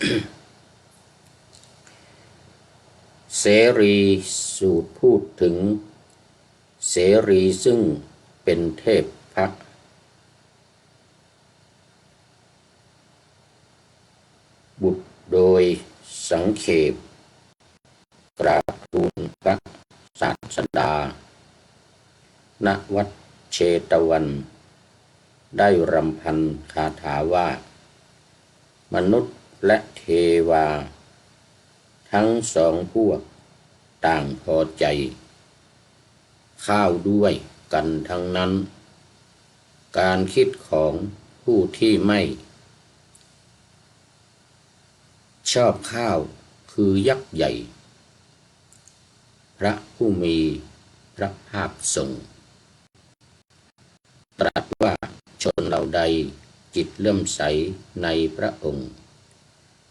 เสรีสูตรพูดถึง เสรีซึ่งเป็นเทพพัก บุตรโดยสังเขปกราบทูลพระศาสดา ณ วัดเชตวัน ได้รำพันคาถาว่า มนุษย์ และเทวา ทั้งสองพวก ต่างพอใจ ข้าวด้วยกันทั้งนั้น การคิดของผู้ที่ไม่ ชอบข้าวคือยักษ์ใหญ่ พระผู้มีพระภาคทรงตรัสว่าชนเหล่าใดจิตเลื่อมใสในพระองค์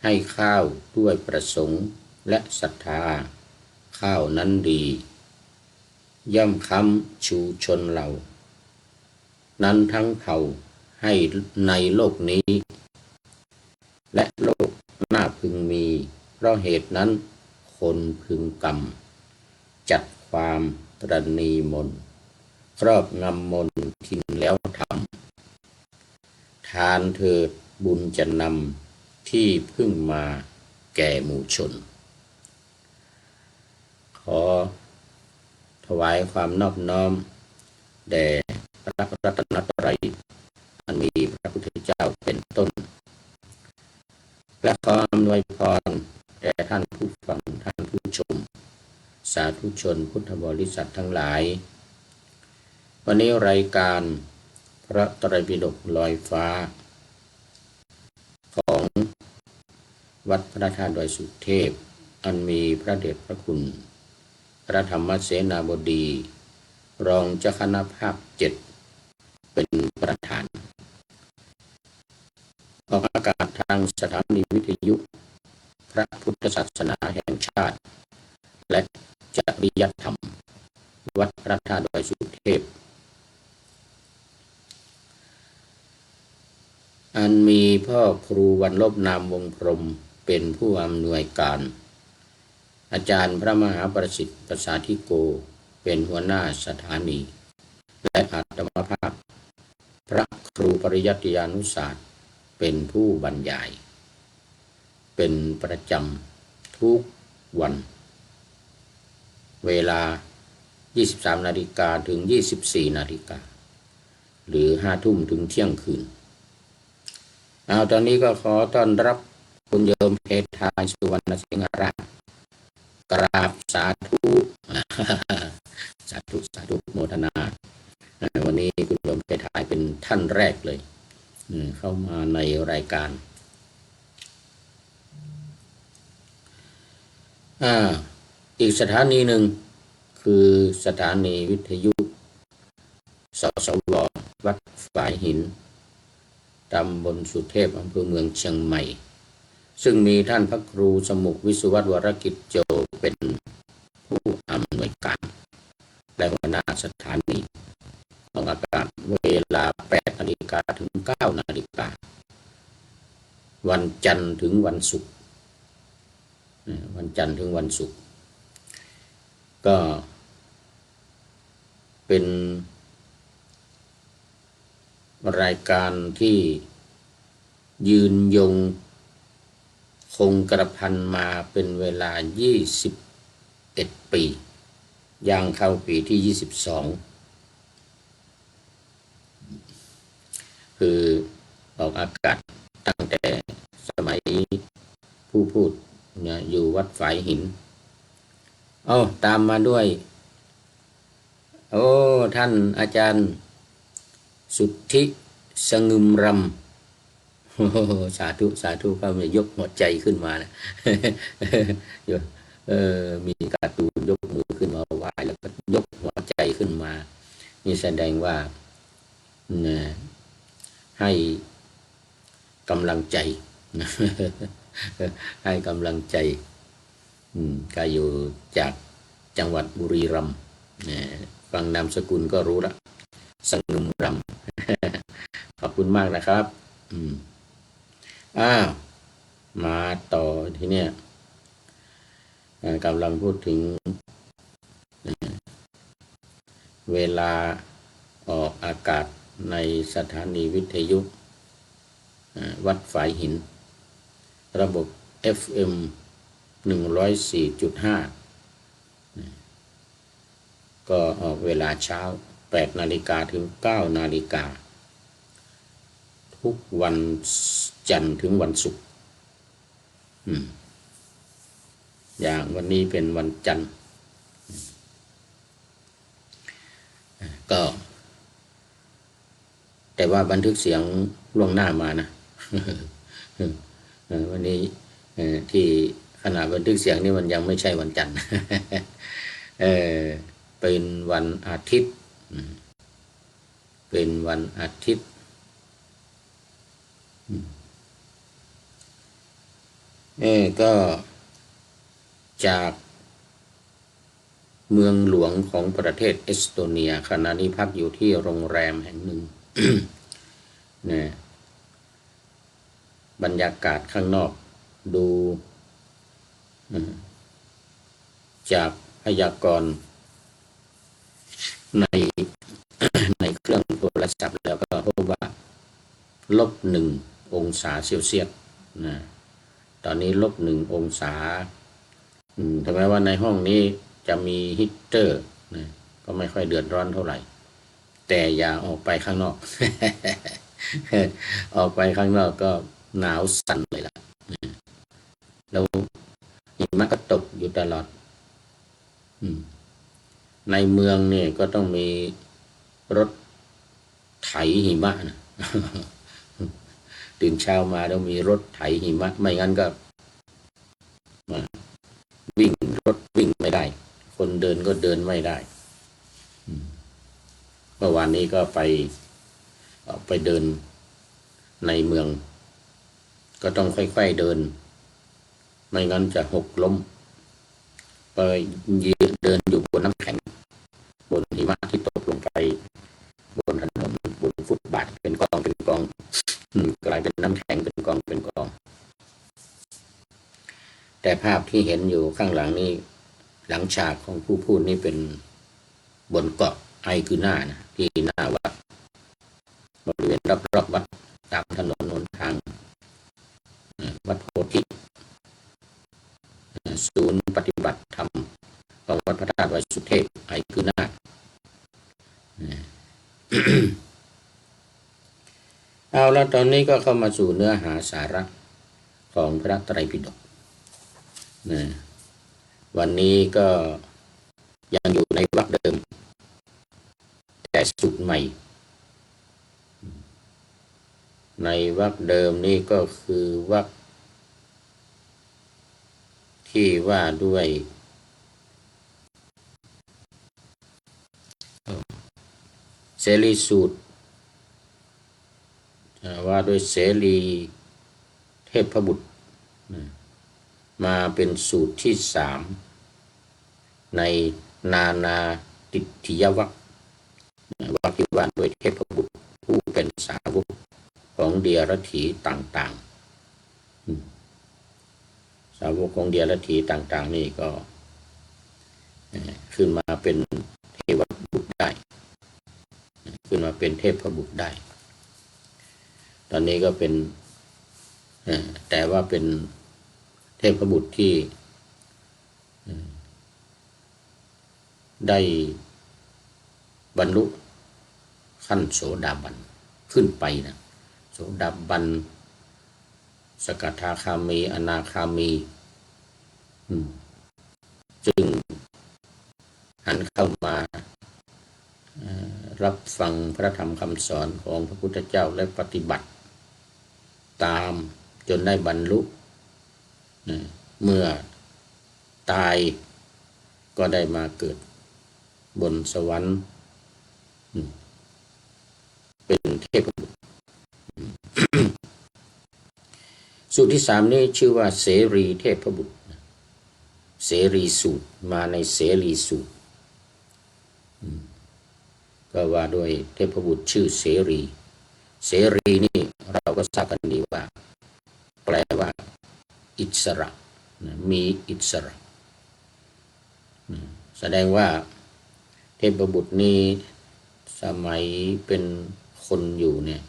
ให้ข้าวด้วยประสงค์และศรัทธา ข้าวนั้นดี ย่อมค้ำชูชนเรา นั้นทั้งเผ่าให้ในโลกนี้ และโลกหน้าพึงมี เพราะเหตุนั้นคนพึงกรรม จัดความตรณีมน ครอบงำมนทินแล้วทำทานเถิดบุญจะนำ ที่พึ่งมาแก่หมู่ชน ขอถวายความนอบน้อม แด่พระรัตนตรัยอันมีพระพุทธเจ้าเป็นต้น และขออำนวยพรแด่ท่านผู้ฟังท่านผู้ชม สาธุชนพุทธบริษัททั้งหลาย วันนี้รายการพระตรัยปิฎกลอยฟ้า วัดพระธาตุดอยสุเทพ อันมีพระเดชพระคุณ พระธรรมเสนาบดี รองเจ้าคณะภาคเจ็ดเป็นประธานออกอากาศทางสถานีวิทยุ พระพุทธศาสนาแห่งชาติ และจริยธรรม วัดพระธาตุดอยสุเทพ อันมีพ่อครูวันลบนามวงพรม เป็นผู้อำนวยการ อาจารย์พระมหาประสิทธิ์ประสาธิโก เป็นหัวหน้าสถานี และอาตมาภาพ พระครูปริยัติยานุศาสตร์ เป็นผู้บรรยาย เป็นประจำทุกวัน เวลา 23 นาฬิกาถึง 24 นาฬิกา หรือ 5 ทุ่มถึงเที่ยงคืน เอาตอนนี้ก็ขอต้อนรับ คุณโยมเพทายสุวรรณสิงหราชกราบสาธุ สาธุ สาธุโมทนา วันนี้คุณโยมเพทายเป็นท่านแรกเลย เข้ามาในรายการอีกสถานีหนึ่งคือสถานีวิทยุสสววัดฝายหินตำบลสุเทพอำเภอเมืองเชียงใหม่ ซึ่งมีท่านพระครูสมุขวิสุวัตวรกิจโจเป็นผู้อำนวยการ และหัวหน้าสถานีออกอากาศเวลา 8 นาฬิกาถึง 9 นาฬิกา วันจันทร์ถึงวันศุกร์วันจันทร์ถึงวันศุกร์ก็เป็นรายการที่ยืนยง งกระพันมาเป็นเวลา 21 ปี ย่างเข้าปีที่ 22 คือออกอากาศตั้งแต่สมัยผู้พูดเนี่ยอยู่วัดฝายหิน เอาตามมาด้วย โอ้ ท่านอาจารย์ สุทธิสงึมรำ สาธุสาธุก็มียกหัวใจขึ้นมานะเออมีการตูนยกมือขึ้นมาไหวแล้วก็ยกหัวใจขึ้นมา นี่แสดงว่าให้กำลังใจให้กำลังใจก็อยู่จากจังหวัดบุรีรัมย์ฟังนามสกุลก็รู้ละสงุมรำขอบคุณมากนะครับ อืม อ้าวมาต่อที่เนี่ยกำลังพูดถึง เวลาออกอากาศในสถานีวิทยุวัดฝายหิน ระบบ FM 104.5 ก็ออกเวลาเช้า 8 นาฬิกาถึง 9 นาฬิกา ทุกวันจันทร์ถึงวันศุกร์อย่างวันนี้เป็นวันจันทร์ ก็ แต่ว่าบันทึกเสียงล่วงหน้ามานะวันนี้ที่ขณะบันทึกเสียงนี่มันยังไม่ใช่วันจันทร์เป็นวันอาทิตย์ เป็นวันอาทิตย์ เออก็จากเมืองหลวงของประเทศเอสโตเนียขณะนี้พักอยู่ที่โรงแรมแห่งหนึ่งนะบรรยากาศข้างนอกดูจากพยากรณ์ในในเครื่องโทรศัพท์แล้วก็พบว่า ลบหนึ่ง องศาเซลเซียสนะตอนนี้ลบหนึ่งองศาอืมถึงแม้ว่าในห้องนี้จะมีฮีตเตอร์นะก็ไม่ค่อยเดือดร้อนเท่าไหร่ แต่อย่าออกไปข้างนอก ออกไปข้างนอกก็หนาวสั่นเลยล่ะแล้วหิมะก็ตกอยู่ตลอดอืมในเมืองเนี่ยก็ต้องมีรถไถหิมะนะ ตื่นเช้ามาต้องมีรถไถหิมะ ไม่งั้นก็วิ่งรถวิ่งไม่ได้ คนเดินก็เดินไม่ได้เมื่อวานนี้ก็ไปไปเดินในเมือง ก็ต้องค่อยๆเดิน ไม่งั้นจะหกล้มไปยืนเดินอยู่บนน้ำแข็ง บนหิมะที่ตกลงไป บนถนนบนฟุตบาทเป็นกองเป็นายเป็นน้ำแข็งเป็นกองเป็นกอง แต่ภาพที่เห็นอยู่ข้างหลังนี่หลังฉากของผู้พูดนี่เป็นบนเกาะไอคือหน้านะที่หน้าวัดบริเวณรอบๆวัดตามถนนหนทาง วัดโพธิศูนย์ปฏิบัติธรรมของวัดพระธาตุไวดสุเทพไอคือหน้า แล้วตอนนี้ก็เข้ามาสู่เนื้อหาสาระของพระไตรปิฎกนะวันนี้ก็ยังอยู่ในวรรคเดิม แต่สุดใหม่ ในวรรคเดิมนี่ก็คือวรรคที่ว่าด้วยเอ่อเสรีสูตร อ่าว่าด้วยเสรีเทพบุตร มาเป็นสูตรที่สามในนานาติทิยวรรควรรคที่ว่าด้วยเทพบุตรผู้เป็นสาวกของเดียรถีต่างๆ สาวกของเดียรถีต่าง ๆ นี่ก็ขึ้นมาเป็นเทวบุตรได้ ขึ้นมาเป็นเทพบุตรได้ ตอนนี้ก็เป็นแต่ว่าเป็นเทพบุตรที่ได้บรรลุขั้นโสดาบันขึ้นไปนะโสดาบันสกทาคามี อนาคามีจึงหันเข้ามารับฟังพระธรรมคำสอนของพระพุทธเจ้าและปฏิบัติ ตามจนได้บรรลุ เมื่อตายก็ได้มาเกิดบนสวรรค์ เป็นเทพบุตรสูตรที่สามนี้ชื่อว่าเสรีเทพบุตร เสรีสูตรมาในเสรีสูตร ก็ว่าด้วยเทพบุตรชื่อเสรี เสรีนี่เราก็ทราบกันดีว่า แปลว่า อิสระมีอิสระ แสดงว่าเทพบุตรนี้สมัยเป็นคนอยู่เนี่ย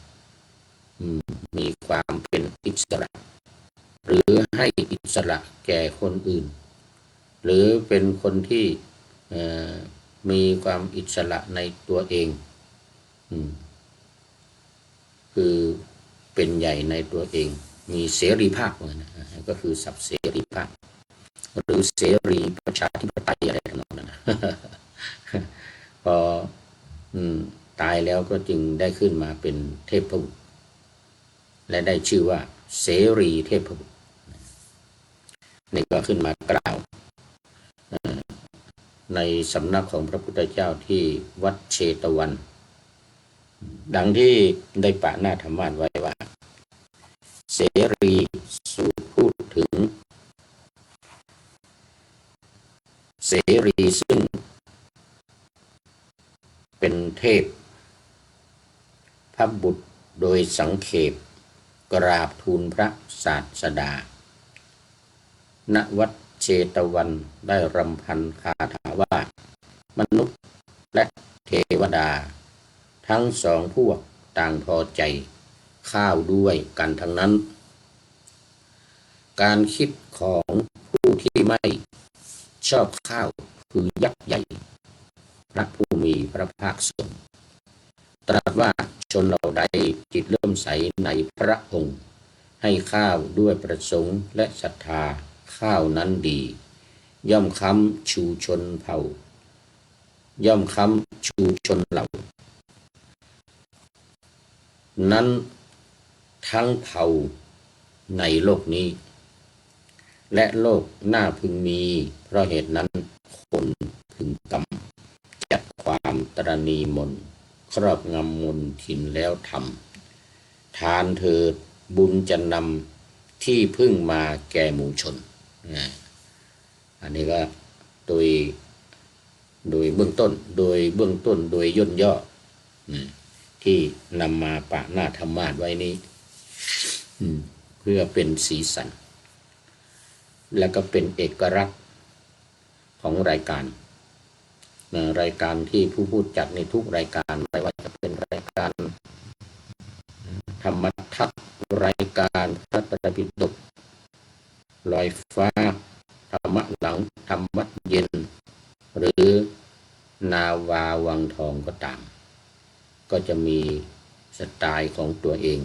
มีความเป็นอิสระ หรือให้อิสระแก่คนอื่น หรือเป็นคนที่มีความอิสระในตัวเอง อืม คือเป็นใหญ่ในตัวเอง มีเสรีภาพว่านะก็คือสับเสรีภาพ หรือเสรีประชาธิปไตยอะไรทำนองนั้นนะพอตายแล้วก็จึงได้ขึ้นมาเป็นเทพบุตรและได้ชื่อว่าเสรีเทพบุตรนี่ก็ขึ้นมากล่าวในสำนักของพระพุทธเจ้าที่วัดเชตวัน ดังที่ได้ปะหน้าธรรมานไว้ว่า เสรีสูตรพูดถึง เสรีซึ่ง เป็นเทพพระบุตรโดยสังเขปกราบทูลพระศาสดา ณวัดเชตวันได้รำพันคาถาว่า มนุษย์และเทวดา ทั้งสองพวกต่างพอใจ ข้าวด้วยกันทั้งนั้น การคิดของผู้ที่ไม่ชอบข้าวคือยักษ์ใหญ่ พระผู้มีพระภาคทรงตรัสว่าชนเราใดจิตเริ่มใสในพระองค์ ให้ข้าวด้วยประสงค์และศรัทธาข้าวนั้นดี ย่อมค้ำชูชนเผ่า ย่อมค้ำชูชนเหล่า นั้นทั้งเผ่าในโลกนี้ และโลกหน้าพึงมี เพราะเหตุนั้นคนพึงกำจัดความตรณีมน ครอบงำมนทินแล้วทำทานเถิดบุญจะนำที่พึ่งมาแก่หมู่ชน อันนี้ก็โดยโดยเบื้องต้น โดยเบื้องต้นโดยย่นย่อ ที่นำมาปะหน้าธรรมาสไว้นี้เพื่อเป็นสีสัน และก็เป็นเอกลักษณ์ของรายการนะรายการที่ผู้พูดจัดในทุกรายการไม่ว่าจะเป็นรายการ ธรรมทัศน์รายการพระตรปิฎกลอยฟ้า ธรรมะหลัง ธรรมะเย็น หรือนาวาวังทองก็ตาม ก็จะมีสไตล์ของตัวเอง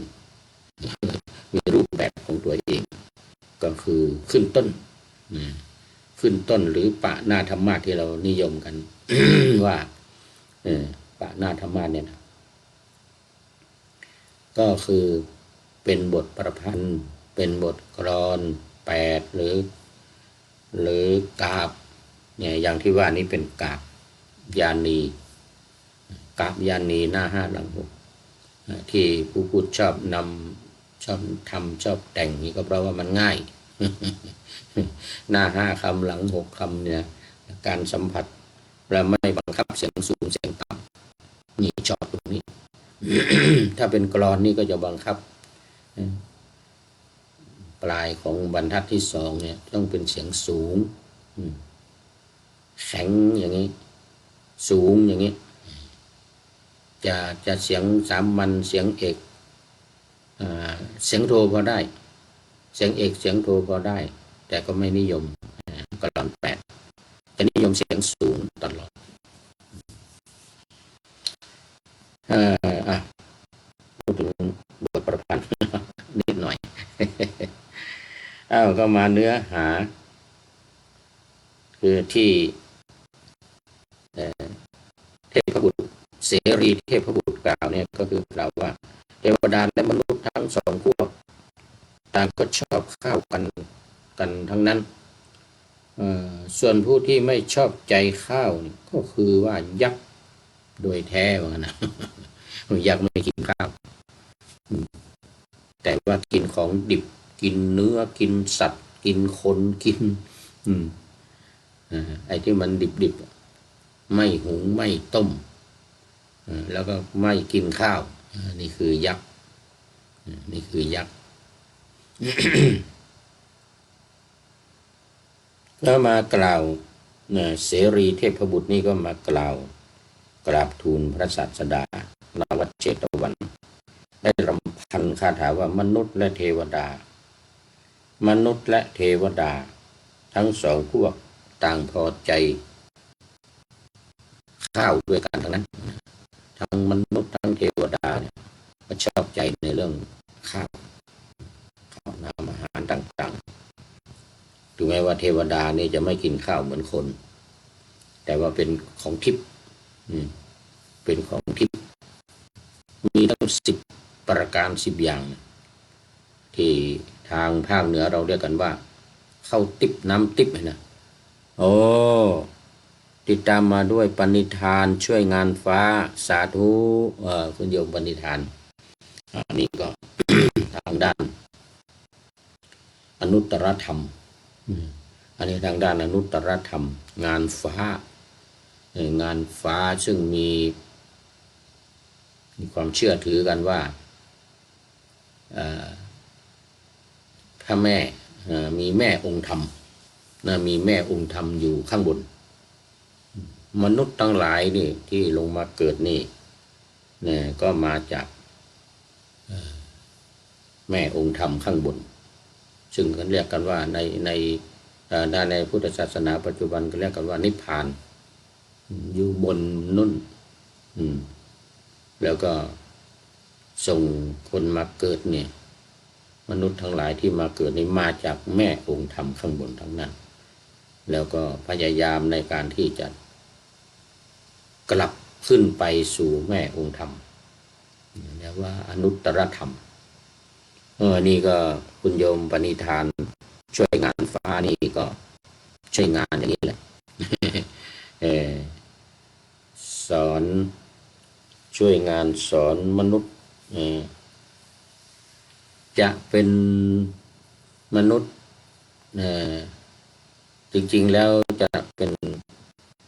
มีรูปแบบของตัวเอง ก็คือขึ้นต้นขึ้นต้นหรือปะหน้าธรรมะที่เรานิยมกันว่าปะหน้าธรรมะเนี่ยนะก็คือเป็นบทประพันธ์ เป็นบทกรอนแปดหรือ หรือกาบเนี่ยอย่างที่ว่านี้เป็นกาบยานี กาบยานีหน้าห้าหลังหกที่ผู้พูดชอบนำชอบทำชอบแต่งนี่ก็เพราะว่ามันง่าย หน้าห้าคำหลังหกคำเนี่ย การสัมผัสและไม่บังคับเสียงสูงเสียงต่ำนี่ชอบตรงนี้ ถ้าเป็นกรอนนี่ก็จะบังคับ ปลายของบรรทัดที่สองเนี่ย ต้องเป็นเสียงสูงแข็งอย่างนี้ สูงอย่างนี้ จะจะเสียงสามัญเสียงเอกเสียงโทพอได้ เสียงเอกเสียงโทพอได้ แต่ก็ไม่นิยมอ่ากรอนแปดจะนิยมเสียงสูงตลอดเอ่ออะพูดถึงบทประพันธ์นิดหน่อยอ้าวก็มาเนื้อหา คือที่เอ่อเทพบุตร เสรีเทพบุตรกล่าวเนี่ยก็คือกล่าวว่าเทวดาและมนุษย์ทั้งสองพวกต่างก็ชอบข้าวกันกันทั้งนั้น ส่วนผู้ที่ไม่ชอบใจข้าวนี่ก็คือว่ายักษ์โดยแท้ว่างั้นนะยักษ์ไม่กินข้าว แต่ว่ากินของดิบกินเนื้อกินสัตว์ กินคนกิน อืมไอ้ที่มันดิบดิบๆไม่หุงไม่ต้ม แล้วก็ไม่กินข้าว นี่คือยักษ์นี่คือยักษ์ก็มากล่าวเสรีเทพบุตรนี่ก็มากล่าว กราบทูลพระศาสดาณวัเจตวัน ได้รำพันคาถาว่ามนุษย์และเทวดา มนุษย์และเทวดา ทั้งสองพวกต่างพอใจ ข้าวด้วยกันทั้งนั้น ทั้งมนุษย์ทั้งเทวดาเนี่ยก็ชอบใจในเรื่องข้าวข้าวน้ำอาหารต่างๆถึงแม้ว่าเทวดานี่จะไม่กินข้าวเหมือนคน แต่ว่าเป็นของทิพย์เป็นของทิพย์มีทั้งสิบประการสิบอย่าง ที่ทางภาคเหนือเราเรียกกันว่าข้าวติบน้ำติบนะโอ้ ติดตามมาด้วยปณิธานช่วยงานฟ้าสาธุเอ่อคุณโยมปณิธานอันนี้ก็ทางด้าน อนุตตรธรรมอันนี้ทางด้านอนุตตรธรรม งานฟ้า งานฟ้าซึ่งมี มีความเชื่อถือกันว่าพระแม่มีแม่องค์ธรรมมีแม่องค์ธรรมอยู่ข้างบน มนุษย์ทั้งหลายนี่ที่ลงมาเกิดนี่เนี่ยก็มาจากแม่องค์ธรรมข้างบน ซึ่งเขาเรียกกันว่าในในเอ่อด้านในพุทธศาสนาปัจจุบันก็เรียกกันว่านิพพาน อยู่บนนุ่นอืมแล้วก็ส่งคนมาเกิดเนี่ย มนุษย์ทั้งหลายที่มาเกิดนี่มาจากแม่องค์ธรรมข้างบนทั้งนั้น แล้วก็พยายามในการที่จะ กลับขึ้นไปสู่แม่องค์ธรรมเรียกว่าอนุตตรธรรมเออนี่ก็คุณโยมปณิธาน ช่วยงานฟ้านี่ก็ช่วยงานอย่างนี้แหละเออสอนช่วยงานสอนมนุษย์เออจะเป็นมนุษย์เออจริง ๆ แล้วจะเป็น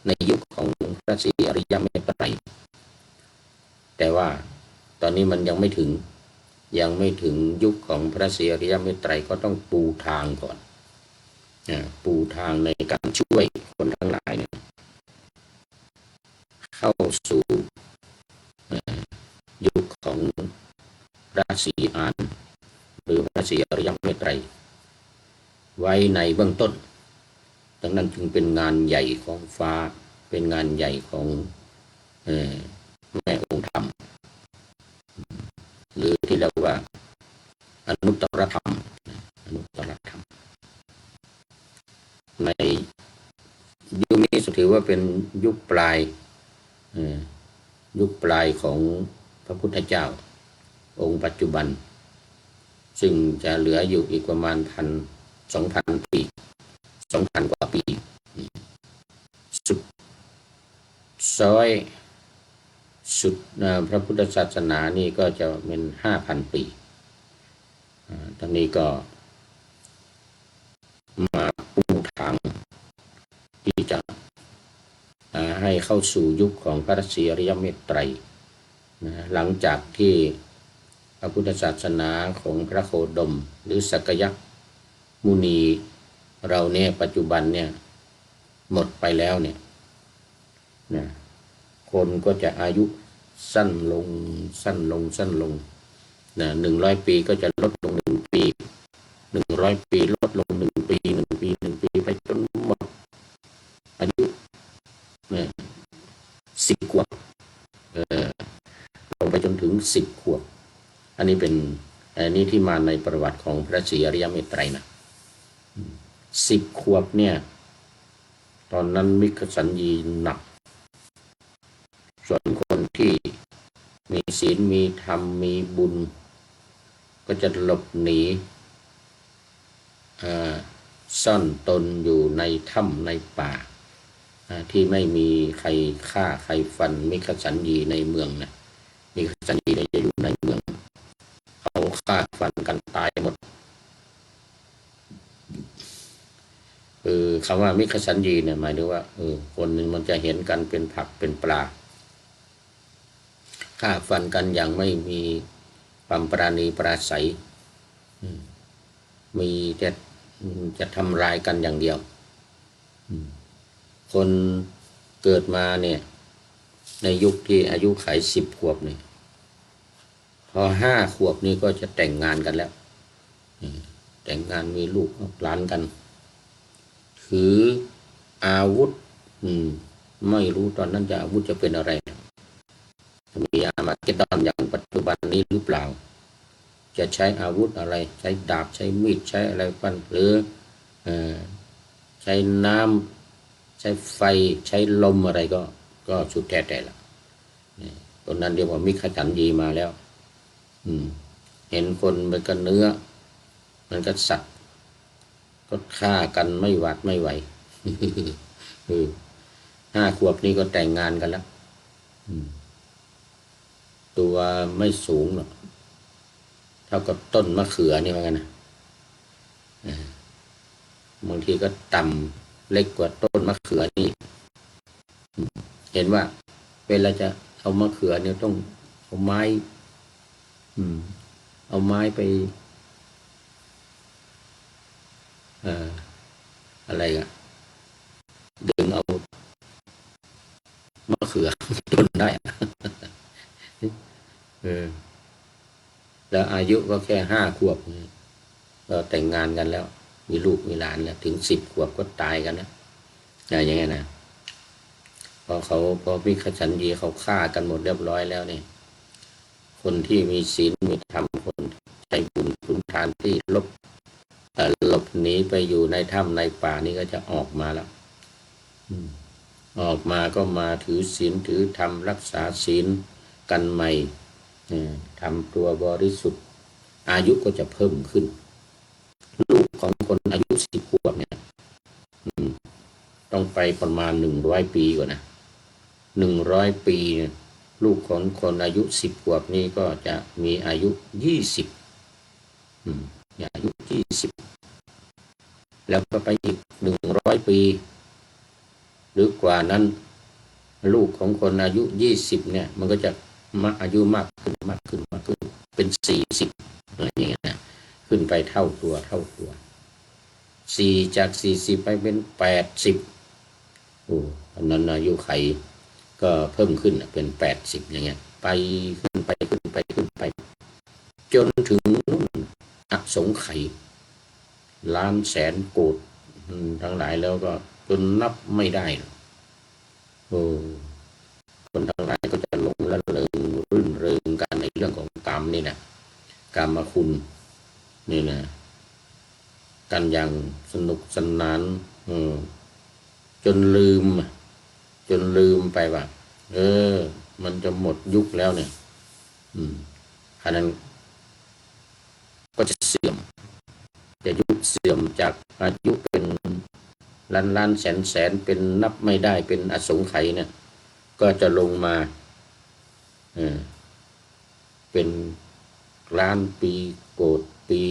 ในยุคของพระศรีอริยเมตไตรแต่ว่าตอนนี้มันยังไม่ถึงยังไม่ถึงยุคของพระศรีอริยเมตไตรก็ต้องปูทางก่อนปูทางในการช่วยคนทั้งหลายเนี่ยเข้าสู่ยุคของพระศรีอานหรือพระศรีอริยเมตไตรไว้ในเบื้องต้น ดังนั้นจึงเป็นงานใหญ่ของฟ้า เป็นงานใหญ่ของแม่องค์ธรรม หรือที่เรียกว่า อนุตตรธรรมอนุตตรธรรม ในยุคนี้ถือว่าเป็นยุคปลายยุคปลายของพระพุทธเจ้า องค์ปัจจุบัน ซึ่งจะเหลืออยู่อีกประมาณพันสองพันปี สองพันกว่าปีสุดซอยสุดพระพุทธศาสนานี่ก็จะเป็นห้าพันปีตอนนี้ก็มาปูทางที่จะให้เข้าสู่ยุคของพระศรีอริยเมตไตร หลังจากที่พระพุทธศาสนาของพระโคดม หรือสักยมุนี เราเนี่ยปัจจุบันเนี่ย หมดไปแล้วเนี่ยนะคนก็จะอายุสั้นลงสั้นลงสั้นลงนะหนึ่งร้อยปีก็จะลดลงหนึ่งปีหนึ่งร้อยปีลดลงหนึ่งปีหนึ่งปีหนึ่งปีไปจนหมดอายุเนี่ยสิบขวบเออลงไปจนถึงสิบขวบ อันนี้เป็นอันนี้ที่มาในประวัติของพระศรีอริยเมตไตรนะ สิบขวบเนี่ย ตอนนั้นมิกสัญญีหนัก ส่วนคนที่มีศีลมีธรรมมีบุญ ก็จะหลบหนีซ่อนตนอยู่ในถ้ำในป่า ที่ไม่มีใครฆ่าใครฟันมิกสัญญีในเมืองนะมิกสัญญีจะอยู่ในเมือง เขาฆ่าฟันกันตายหมด คือคำว่ามิคสัญญีเนี่ยหมายถึงว่าเออคนหนึ่งมันจะเห็นกันเป็นผักเป็นปลาฆ่าฟันกันอย่างไม่มีความปราณีปราศัยอืมมีแต่จะทำลายกันอย่างเดียวคนเกิดมาเนี่ย ในยุคที่อายุไขสิบขวบเนี่ยพอห้าขวบนี่ก็จะแต่งงานกันแล้วแต่งงานมีลูกหลานกัน ถืออาวุธ อืม ไม่รู้ตอนนั้นจะอาวุธจะเป็นอะไร มีอามาเกดดอนอย่างปัจจุบันนี้หรือเปล่า จะใช้อาวุธอะไร ใช้ดาบใช้มีดใช้อะไรฟันหรืออใช้น้ำใช้ไฟใช้ลมอะไรก็ ก็สุดแท้แต่ละตอนนั้นเรียว่ามิขจันยีมาแล้ว อืม เห็นคนมันก็เนื้อ มันก็สัตว์ ก็ฆ่ากันไม่หวาดไม่ไหวห้าขวบนี้ก็แต่งงานกันแล้วตัวไม่สูงหรอกเท่ากับต้นมะเขือนี่ว่ากันนะบางทีก็ต่ำเล็กกว่าต้นมะเขือนี่ เห็นว่า เวลาจะเอามะเขือเนี่ยต้องเอาไม้ อืม เอาไม้ไป อ่ออะไรอะดึงเอามะเขือต้นได้เออแล้วอายุก็แค่ห้าขวบเนี่ยก็แต่งงานกันแล้ว มีลูกมีหลานแล้วถึงสิบขวบก็ตายกันแล้วอย่างเงี้ยนะพอเขาพอพิขชันยีเขาฆ่ากันหมดเรียบร้อยแล้วเนี่ยคนที่มีศีลมีธรรมคนใจบุญคุณทานที่ลบ หลบหนีไปอยู่ในถ้ำในป่านี่ก็จะออกมาแล้วอืมออกมาก็มาถือศีลถือธรรมรักษาศีลกันใหม่เอ่อทำตัวบริสุทธิ์ อายุก็จะเพิ่มขึ้น ลูกของคนอายุสิบขวบเนี่ยอืมต้องไปประมาณหนึ่งร้อยปีก่อนนะหนึ่งร้อยปีเนี่ยลูกของคนอายุสิบขวบนี่ก็จะมีอายุยี่สิบ อายุยี่สิบแล้วก็ไปอีกหนึ่งร้อยปี หรือกว่านั้น ลูกของคนอายุยี่สิบเนี่ย มันก็จะมาอายุมากขึ้นมากขึ้นมากขึ้น เป็นสี่สิบอะไรอย่างเงี้ยนะขึ้นไปเท่าตัวเท่าตัวสี่จากสี่สิบไปเป็นแปดสิบโอ้อันนั้นอายุไขก็เพิ่มขึ้นนะเป็นแปดสิบอย่างเงี้ย ไปขึ้นไปขึ้นไปขึ้นไป จนถึงน นอสงไขล้านแสนโกดทั้งหลายแล้วก็จนนับไม่ได้หรอกโอ้คนทั้งหลายก็จะหลงละเลงรื่นเริงกันในเรื่องของกรรมนี่นะกรรมคุณนี่นะกันอย่างสนุกสนานอืมจนลืม จนลืมไปว่าเออ มันจะหมดยุคแล้วเนี่ย อืมขณะนั้น ก็จะเสื่อม จะยุคเสื่อมจากอายุเป็นล้านล้านแสนแสนเป็นนับไม่ได้เป็นอสงไขยเนี่ย ก็จะลงมาเป็นล้านปีโกดปี